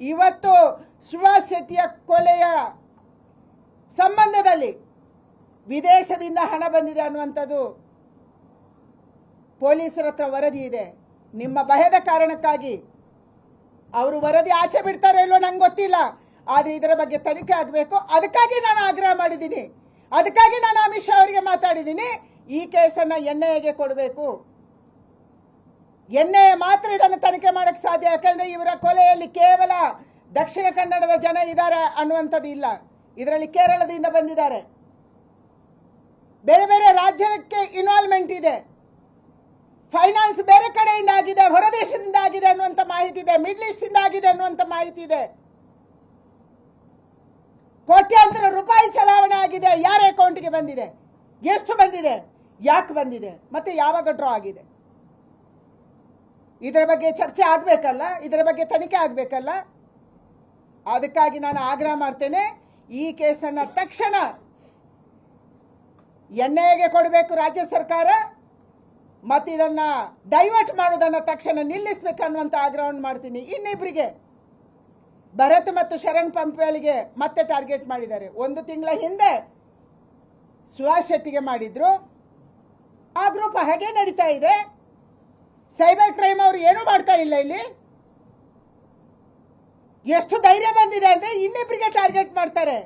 ಇವತ್ತು ಸುಭಾಷ್ ಶೆಟ್ಟಿಯ ಕೊಲೆಯ ಸಂಬಂಧದಲ್ಲಿ ವಿದೇಶದಿಂದ ಹಣ ಬಂದಿದೆ ಅನ್ನುವಂಥದ್ದು ಪೊಲೀಸರ ಹತ್ರ ವರದಿ ಇದೆ. ನಿಮ್ಮ ಭಯದ ಕಾರಣಕ್ಕಾಗಿ ಅವರು ವರದಿ ಆಚೆ ಬಿಡ್ತಾರೆ ಇಲ್ಲೋ ನಂಗೆ ಗೊತ್ತಿಲ್ಲ. ಆದರೆ ಇದರ ಬಗ್ಗೆ ತನಿಖೆ ಆಗಬೇಕು. ಅದಕ್ಕಾಗಿ ನಾನು ಆಗ್ರಹ ಮಾಡಿದ್ದೀನಿ. ಅದಕ್ಕಾಗಿ ನಾನು ಅಮಿತ್ ಶಾ ಅವರಿಗೆ ಮಾತಾಡಿದ್ದೀನಿ. ಈ ಕೇಸನ್ನು ಎನ್ ಕೊಡಬೇಕು. ಎನ್ ಐ ಮಾತ್ರ ಇದನ್ನು ತನಿಖೆ ಮಾಡಕ್ಕೆ ಸಾಧ್ಯ, ಯಾಕಂದ್ರೆ ಇವರ ಕೊಲೆಯಲ್ಲಿ ಕೇವಲ ದಕ್ಷಿಣ ಕನ್ನಡದ ಜನ ಇದ್ದಾರೆ ಅನ್ನುವಂಥದ್ದು ಇಲ್ಲ. ಇದರಲ್ಲಿ ಕೇರಳದಿಂದ ಬಂದಿದ್ದಾರೆ. ಬೇರೆ ಬೇರೆ ರಾಜ್ಯಕ್ಕೆ ಇನ್ವಾಲ್ವ್ಮೆಂಟ್ ಇದೆ. ಫೈನಾನ್ಸ್ ಬೇರೆ ಕಡೆಯಿಂದ ಆಗಿದೆ, ಹೊರದೇಶದಿಂದ ಆಗಿದೆ ಅನ್ನುವಂಥ ಮಾಹಿತಿ ಇದೆ ಮಿಡ್ಲ್ ಈಸ್ಟ್ ಇಂದ ಆಗಿದೆ ಅನ್ನುವಂಥ ಮಾಹಿತಿ ಇದೆ. ಕೋಟ್ಯಾಂತರ ರೂಪಾಯಿ ಚಲಾವಣೆ ಆಗಿದೆ, ಯಾರ ಅಕೌಂಟ್ಗೆ ಬಂದಿದೆ? ಎಷ್ಟು ಬಂದಿದೆ? ಯಾಕೆ ಬಂದಿದೆ? ಮತ್ತೆ ಯಾವಾಗ ಡ್ರಾ ಆಗಿದೆ? ಇದರ ಬಗ್ಗೆ ಚರ್ಚೆ ಆಗಬೇಕಲ್ಲ? ಇದರ ಬಗ್ಗೆ ತನಿಖೆ ಆಗಬೇಕಲ್ಲ? ಅದಕ್ಕಾಗಿ ನಾನು ಆಗ್ರಹ ಮಾಡ್ತೇನೆ, ಈ ಕೇಸನ್ನ ತಕ್ಷಣ ಎನ್ ಐಗೆ ಕೊಡಬೇಕು ರಾಜ್ಯ ಸರ್ಕಾರ ಮತ್ತು ಇದನ್ನ ಡೈವರ್ಟ್ ಮಾಡೋದನ್ನು ತಕ್ಷಣ ನಿಲ್ಲಿಸಬೇಕು ಅನ್ನುವಂಥ ಆಗ್ರಹವನ್ನು ಮಾಡ್ತೀನಿ. ಇನ್ನಿಬ್ಬರಿಗೆ ಭರತ್ ಮತ್ತು ಶರಣ್ ಪಂಪ್ಗಳಿಗೆ ಮತ್ತೆ ಟಾರ್ಗೆಟ್ ಮಾಡಿದ್ದಾರೆ. ಒಂದು ತಿಂಗಳ ಹಿಂದೆ ಸುಹಾಸ್ ಶೆಟ್ಟಿಗೆ ಮಾಡಿದ್ರು. ಆ ಗ್ರೂಪ್ ಹಾಗೆ ನಡೀತಾ ಇದೆ. ಸೈಬರ್ ಕ್ರೈಮ್ ಅವರು ಏನು ಮಾಡ್ತಾ ಇಲ್ಲ ಇಲ್ಲಿ. ಎಷ್ಟು ಧೈರ್ಯ ಬಂದಿದೆ ಅಂದ್ರೆ ಇನ್ನಿಬ್ಬರಿಗೆ ಟಾರ್ಗೆಟ್ ಮಾಡ್ತಾರೆ.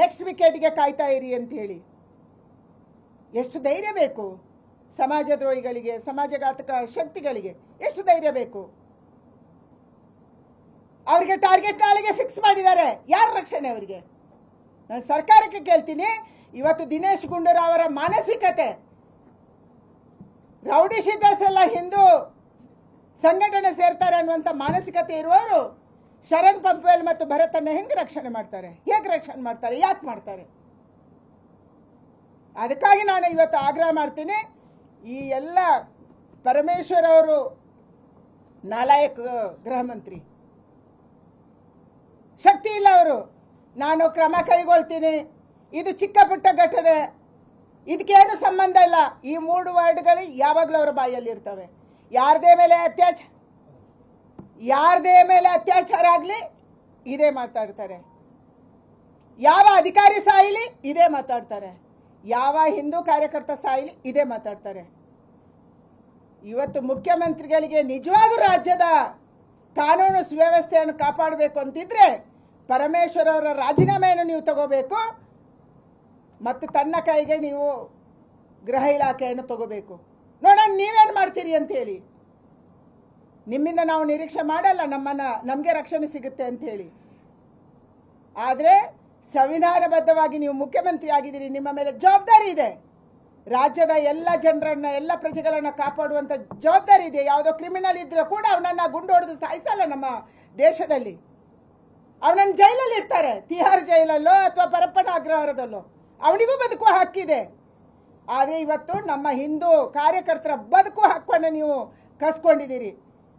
ನೆಕ್ಸ್ಟ್ ವಿಕೆಟ್ಗೆ ಕಾಯ್ತಾ ಇರಿ ಅಂತ ಹೇಳಿ. ಎಷ್ಟು ಧೈರ್ಯ ಬೇಕು ಸಮಾಜದ್ರೋಹಿಗಳಿಗೆ, ಸಮಾಜಘಾತಕ ಶಕ್ತಿಗಳಿಗೆ ಎಷ್ಟು ಧೈರ್ಯ ಬೇಕು? ಅವರಿಗೆ ಟಾರ್ಗೆಟ್ ನಾಳೆಗೆ ಫಿಕ್ಸ್ ಮಾಡಿದ್ದಾರೆ. ಯಾರ ರಕ್ಷಣೆ ಅವರಿಗೆ? ನಾನು ಸರ್ಕಾರಕ್ಕೆ ಕೇಳ್ತೀನಿ. ಇವತ್ತು ದಿನೇಶ್ ಗುಂಡೂರಾವ್ ಅವರ ಮಾನಸಿಕತೆ ರೌಡಿ ಶೀಟರ್ಸ್ ಎಲ್ಲ ಹಿಂದೂ ಸಂಘಟನೆ ಸೇರ್ತಾರೆ ಅನ್ನುವಂಥ ಮಾನಸಿಕತೆ ಇರುವವರು ಶರಣ್ ಪಂಪ್ವೇಲ್ ಮತ್ತು ಭರತನ್ನ ಹೆಂಗೆ ರಕ್ಷಣೆ ಮಾಡ್ತಾರೆ? ಹೇಗೆ ರಕ್ಷಣೆ ಮಾಡ್ತಾರೆ? ಯಾಕೆ ಮಾಡ್ತಾರೆ? ಅದಕ್ಕಾಗಿ ನಾನು ಇವತ್ತು ಆಗ್ರಹ ಮಾಡ್ತೀನಿ. ಈ ಎಲ್ಲ ಪರಮೇಶ್ವರ್ ಅವರು ನಾಲಾಯಕ್ ಗೃಹ ಮಂತ್ರಿ. ಶಕ್ತಿ ಇಲ್ಲ ಅವರು. ನಾನು ಕ್ರಮ ಕೈಗೊಳ್ತೀನಿ. ಇದು ಚಿಕ್ಕ ಪುಟ್ಟ ಘಟನೆ. ಇದಕ್ಕೇನು ಸಂಬಂಧ ಇಲ್ಲ. ಈ ಮೂರು ವರ್ಡ್ಗಳು ಯಾವಾಗಲೂ ಅವರ ಬಾಯಲ್ಲಿ ಇರ್ತವೆ. ಯಾರದೇ ಮೇಲೆ ಅತ್ಯಾಚಾರ ಯಾರದೇ ಮೇಲೆ ಅತ್ಯಾಚಾರ ಆಗಲಿ, ಇದೇ ಮಾತಾಡ್ತಾರೆ. ಯಾವ ಅಧಿಕಾರಿ ಸಾಯಿಲಿ, ಇದೇ ಮಾತಾಡ್ತಾರೆ. ಯಾವ ಹಿಂದೂ ಕಾರ್ಯಕರ್ತ ಸಾಯಿಲಿ, ಇದೇ ಮಾತಾಡ್ತಾರೆ. ಇವತ್ತು ಮುಖ್ಯಮಂತ್ರಿಗಳಿಗೆ ನಿಜವಾಗೂ ರಾಜ್ಯದ ಕಾನೂನು ಸುವ್ಯವಸ್ಥೆಯನ್ನು ಕಾಪಾಡಬೇಕು ಅಂತಿದ್ರೆ ಪರಮೇಶ್ವರ್ ಅವರ ರಾಜೀನಾಮೆಯನ್ನು ನೀವು ತಗೋಬೇಕು. ಮತ್ತು ತನ್ನ ಕೈಗೆ ನೀವು ಗೃಹ ಇಲಾಖೆಯನ್ನು ತಗೋಬೇಕು. ನೋಡೋಣ, ನೀವೇನು ಮಾಡ್ತೀರಿ ಅಂತ ಹೇಳಿ. ನಿಮ್ಮಿಂದ ನಾವು ನಿರೀಕ್ಷೆ ಮಾಡಲ್ಲ, ನಮ್ಮನ್ನು, ನಮಗೆ ರಕ್ಷಣೆ ಸಿಗುತ್ತೆ ಅಂತ ಹೇಳಿ. ಆದರೆ, ಸಂವಿಧಾನಬದ್ಧವಾಗಿ ನೀವು ಮುಖ್ಯಮಂತ್ರಿ ಆಗಿದ್ದೀರಿ, ನಿಮ್ಮ ಮೇಲೆ ಜವಾಬ್ದಾರಿ ಇದೆ. ರಾಜ್ಯದ ಎಲ್ಲ ಜನರನ್ನ, ಎಲ್ಲ ಪ್ರಜೆಗಳನ್ನ ಕಾಪಾಡುವಂತ ಜವಾಬ್ದಾರಿ ಇದೆ. ಯಾವುದೋ ಕ್ರಿಮಿನಲ್ ಇದ್ರೆ ಕೂಡ ಅವನನ್ನ ಗುಂಡು ಹೊಡೆದು ಸಾಯಿಸಲ್ಲ ನಮ್ಮ ದೇಶದಲ್ಲಿ. ಅವನನ್ನ ಜೈಲಲ್ಲಿ ಇರ್ತಾರೆ ತಿಹಾರ್ ಜೈಲಲ್ಲೋ ಅಥವಾ ಪರಪ್ಪನ ಅಗ್ರಹಾರದಲ್ಲೋ. ಅವನಿಗೂ ಬದುಕುವ ಹಕ್ಕಿದೆ. ಆದರೆ ಇವತ್ತು ನಮ್ಮ ಹಿಂದೂ ಕಾರ್ಯಕರ್ತರ ಬದುಕು ಹಕ್ಕನ್ನು ನೀವು ಕಸ್ಕೊಂಡಿದ್ದೀರಿ.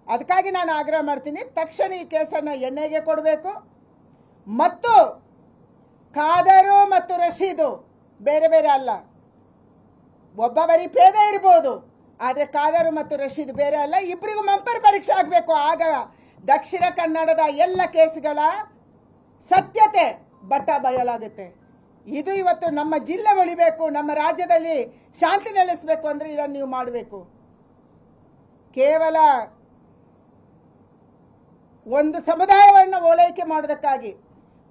ಅದಕ್ಕಾಗಿ ನಾನು ಆಗ್ರಹ ಮಾಡ್ತೀನಿ, ತಕ್ಷಣ ಈ ಕೇಸನ್ನು ಎಣ್ಣೆಗೆ ಕೊಡಬೇಕು. ಮತ್ತು ಖಾದರು ಮತ್ತು ರಶೀದು ಬೇರೆ ಬೇರೆ ಅಲ್ಲ. ಒಬ್ಬ ಬರೀ ಪೇದ ಇರ್ಬೋದು, ಆದರೆ ಖಾದರು ಮತ್ತು ರಶೀದ್ ಬೇರೆ ಅಲ್ಲ. ಇಬ್ಬರಿಗೂ ಮಂಪರ್ ಪರೀಕ್ಷೆ ಆಗಬೇಕು. ಆಗ ದಕ್ಷಿಣ ಕನ್ನಡದ ಎಲ್ಲ ಕೇಸ್ಗಳ ಸತ್ಯತೆ ಬಟ್ಟ ಬಯಲಾಗುತ್ತೆ. ಇದು ಇವತ್ತು ನಮ್ಮ ಜಿಲ್ಲೆ ಉಳಿಬೇಕು ನಮ್ಮ ರಾಜ್ಯದಲ್ಲಿ ಶಾಂತಿ ನೆಲೆಸಬೇಕು ಅಂದ್ರೆ ಇದನ್ನು ನೀವು ಮಾಡಬೇಕು. ಕೇವಲ ಒಂದು ಸಮುದಾಯವನ್ನು ಓಲೈಕೆ ಮಾಡೋದಕ್ಕಾಗಿ,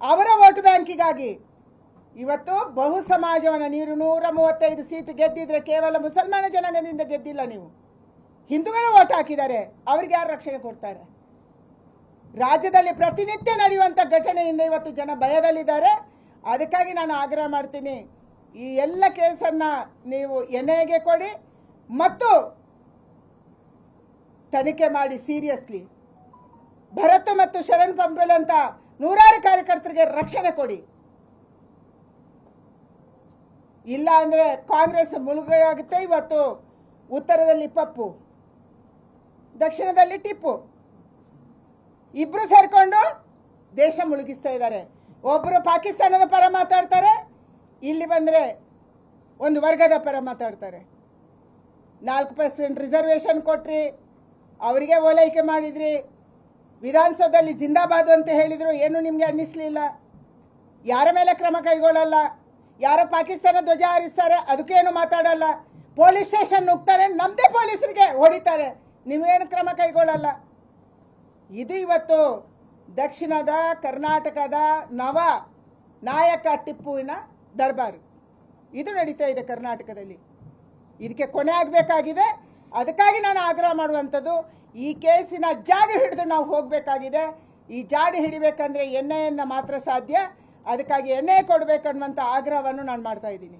ಅವರ ವೋಟ್ ಬ್ಯಾಂಕಿಗಾಗಿ ಇವತ್ತು ಬಹು ಸಮಾಜವನ್ನು ನೀರು ನೂರ ಮೂವತ್ತೈದು ಸೀಟ್ ಗೆದ್ದಿದ್ರೆ ಕೇವಲ ಮುಸಲ್ಮಾನ ಜನಾಂಗದಿಂದ ಗೆದ್ದಿಲ್ಲ ನೀವು. ಹಿಂದೂಗಳು ವೋಟ್ ಹಾಕಿದ್ದಾರೆ, ಅವ್ರಿಗೆ ಯಾರು ರಕ್ಷಣೆ ಕೊಡ್ತಾರೆ? ರಾಜ್ಯದಲ್ಲಿ ಪ್ರತಿನಿತ್ಯ ನಡೆಯುವಂಥ ಘಟನೆಯಿಂದ ಇವತ್ತು ಜನ ಭಯದಲ್ಲಿದ್ದಾರೆ. ಅದಕ್ಕಾಗಿ ನಾನು ಆಗ್ರಹ ಮಾಡ್ತೀನಿ. ಈ ಎಲ್ಲ ಕೇಸನ್ನ ನೀವು ಎನ್ಐಗೆ ಕೊಡಿ ಮತ್ತು ತನಿಖೆ ಮಾಡಿ ಸೀರಿಯಸ್ಲಿ. ಭರತ್ ಮತ್ತು ಶರಣ್ ಪಂಪೆಲ್ ಅಂತ ನೂರಾರು ಕಾರ್ಯಕರ್ತರಿಗೆ ರಕ್ಷಣೆ ಕೊಡಿ. ಇಲ್ಲ ಅಂದ್ರೆ ಕಾಂಗ್ರೆಸ್ ಮುಳುಗಾಗುತ್ತೆ ಇವತ್ತು ಉತ್ತರದಲ್ಲಿ ಪಪ್ಪು, ದಕ್ಷಿಣದಲ್ಲಿ ಟಿಪ್ಪು. ಇಬ್ರು ಸೇರ್ಕೊಂಡು ದೇಶ ಮುಳುಗಿಸ್ತಾ ಇದ್ದಾರೆ. ಒಬ್ಬರು ಪಾಕಿಸ್ತಾನದ ಪರ ಮಾತಾಡ್ತಾರೆ, ಇಲ್ಲಿ ಬಂದರೆ ಒಂದು ವರ್ಗದ ಪರ ಮಾತಾಡ್ತಾರೆ. ನಾಲ್ಕು ಪರ್ಸೆಂಟ್ ರಿಸರ್ವೇಷನ್ ಕೊಟ್ರಿ, ಅವರಿಗೆ ಓಲೈಕೆ ಮಾಡಿದ್ರಿ. ವಿಧಾನಸೌಧದಲ್ಲಿ ಜಿಂದಾಬಾದ್ ಅಂತ ಹೇಳಿದರು, ಏನು ನಿಮಗೆ ಅನ್ನಿಸ್ಲಿಲ್ಲ? ಯಾರ ಮೇಲೆ ಕ್ರಮ ಕೈಗೊಳ್ಳಲ್ಲ? ಯಾರ ಪಾಕಿಸ್ತಾನ ಧ್ವಜ ಹಾರಿಸ್ತಾರೆ ಅದಕ್ಕೇನು ಮಾತಾಡಲ್ಲ? ಪೊಲೀಸ್ ಸ್ಟೇಷನ್ ನುಗ್ತಾರೆ ನಮ್ಮದೇ ಪೊಲೀಸರಿಗೆ ಹೊಡಿತಾರೆ. ನೀವೇನು ಕ್ರಮ ಕೈಗೊಳ್ಳಲ್ಲ? ಇದು ಇವತ್ತು ದಕ್ಷಿಣದ, ಕರ್ನಾಟಕದ ನವ ನಾಯಕ ಟಿಪ್ಪುವಿನ ದರ್ಬಾರು. ಇದು ನಡೀತಾ ಇದೆ ಕರ್ನಾಟಕದಲ್ಲಿ. ಇದಕ್ಕೆ ಕೊನೆ ಆಗಬೇಕಾಗಿದೆ. ಅದಕ್ಕಾಗಿ ನಾನು ಆಗ್ರಹ ಮಾಡುವಂಥದ್ದು, ಈ ಕೇಸಿನ ಜಾಡು ಹಿಡಿದು ನಾವು ಹೋಗಬೇಕಾಗಿದೆ. ಈ ಜಾಡು ಹಿಡಿಬೇಕಂದ್ರೆ ಎಣ್ಣೆಯನ್ನು ಮಾತ್ರ ಸಾಧ್ಯ. ಅದಕ್ಕಾಗಿ ಎಣ್ಣೆ ಕೊಡಬೇಕನ್ನುವಂಥ ಆಗ್ರಹವನ್ನು ನಾನು ಮಾಡ್ತಾ ಇದ್ದೀನಿ.